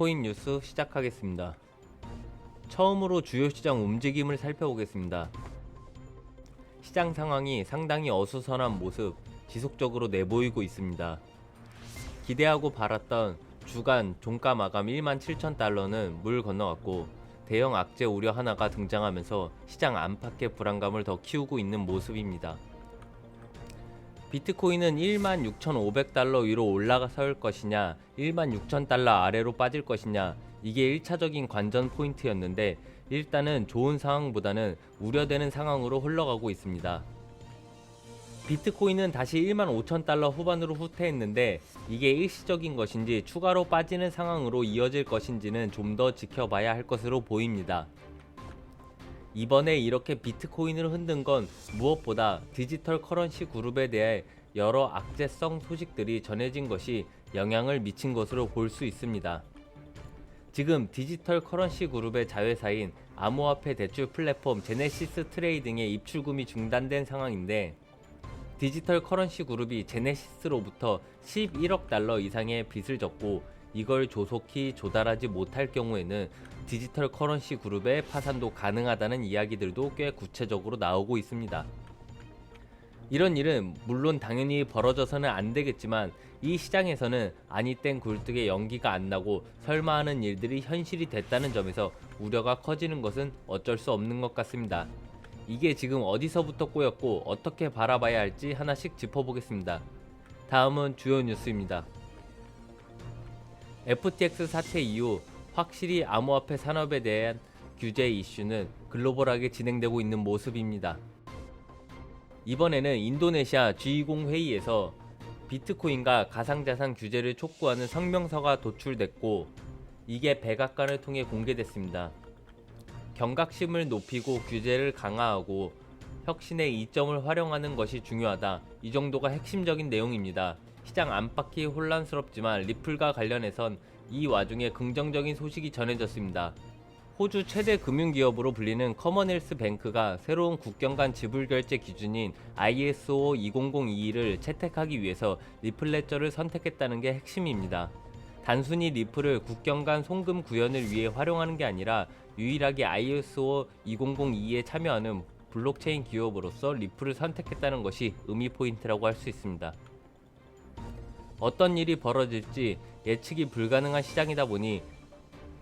코인 뉴스 시작하겠습니다. 처음으로 주요 시장 움직임을 살펴보겠습니다. 시장 상황이 상당히 어수선한 모습 지속적으로 내보이고 있습니다. 기대하고 바랐던 주간 종가 마감 1만 7천 달러는 물 건너갔고 대형 악재 우려 하나가 등장하면서 시장 안팎의 불안감을 더 키우고 있는 모습입니다. 비트코인은 1만 6,500달러 위로 올라설 것이냐, 1만 6,000달러 아래로 빠질 것이냐, 이게 1차적인 관전 포인트였는데 일단은 좋은 상황보다는 우려되는 상황으로 흘러가고 있습니다. 비트코인은 다시 1만 5천 달러 후반으로 후퇴했는데 이게 일시적인 것인지 추가로 빠지는 상황으로 이어질 것인지는 좀 더 지켜봐야 할 것으로 보입니다. 이번에 이렇게 비트코인을 흔든 건 무엇보다 디지털 커런시 그룹에 대해 여러 악재성 소식들이 전해진 것이 영향을 미친 것으로 볼 수 있습니다. 지금 디지털 커런시 그룹의 자회사인 암호화폐 대출 플랫폼 제네시스 트레이딩의 입출금이 중단된 상황인데 디지털 커런시 그룹이 제네시스로부터 11억 달러 이상의 빚을 졌고 이걸 조속히 조달하지 못할 경우에는 디지털 커런시 그룹의 파산도 가능하다는 이야기들도 꽤 구체적으로 나오고 있습니다. 이런 일은 물론 당연히 벌어져서는 안 되겠지만 이 시장에서는 아니 땐 굴뚝에 연기가 안 나고 설마 하는 일들이 현실이 됐다는 점에서 우려가 커지는 것은 어쩔 수 없는 것 같습니다. 이게 지금 어디서부터 꼬였고 어떻게 바라봐야 할지 하나씩 짚어보겠습니다. 다음은 주요 뉴스입니다. FTX 사태 이후 확실히 암호화폐 산업에 대한 규제 이슈는 글로벌하게 진행되고 있는 모습입니다. 이번에는 인도네시아 G20 회의에서 비트코인과 가상자산 규제를 촉구하는 성명서가 도출됐고 이게 백악관을 통해 공개됐습니다. 경각심을 높이고 규제를 강화하고 혁신의 이점을 활용하는 것이 중요하다. 이 정도가 핵심적인 내용입니다. 시장 안팎이 혼란스럽지만 리플과 관련해선 이 와중에 긍정적인 소식이 전해졌습니다. 호주 최대 금융기업으로 불리는 커먼웰스 뱅크가 새로운 국경 간 지불 결제 기준인 ISO 20022를 채택하기 위해서 리플레저를 선택했다는 게 핵심입니다. 단순히 리플을 국경 간 송금 구현을 위해 활용하는 게 아니라 유일하게 ISO 2002에 참여하는 블록체인 기업으로서 리플을 선택했다는 것이 의미 포인트라고 할 수 있습니다. 어떤 일이 벌어질지 예측이 불가능한 시장이다 보니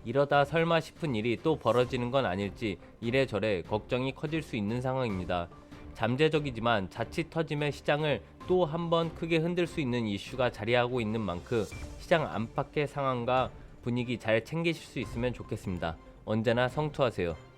이러다 설마 싶은 일이 또 벌어지는 건 아닐지 이래저래 걱정이 커질 수 있는 상황입니다. 잠재적이지만 자칫 터지면 시장을 또 한 번 크게 흔들 수 있는 이슈가 자리하고 있는 만큼 시장 안팎의 상황과 분위기 잘 챙기실 수 있으면 좋겠습니다. 언제나 성투하세요.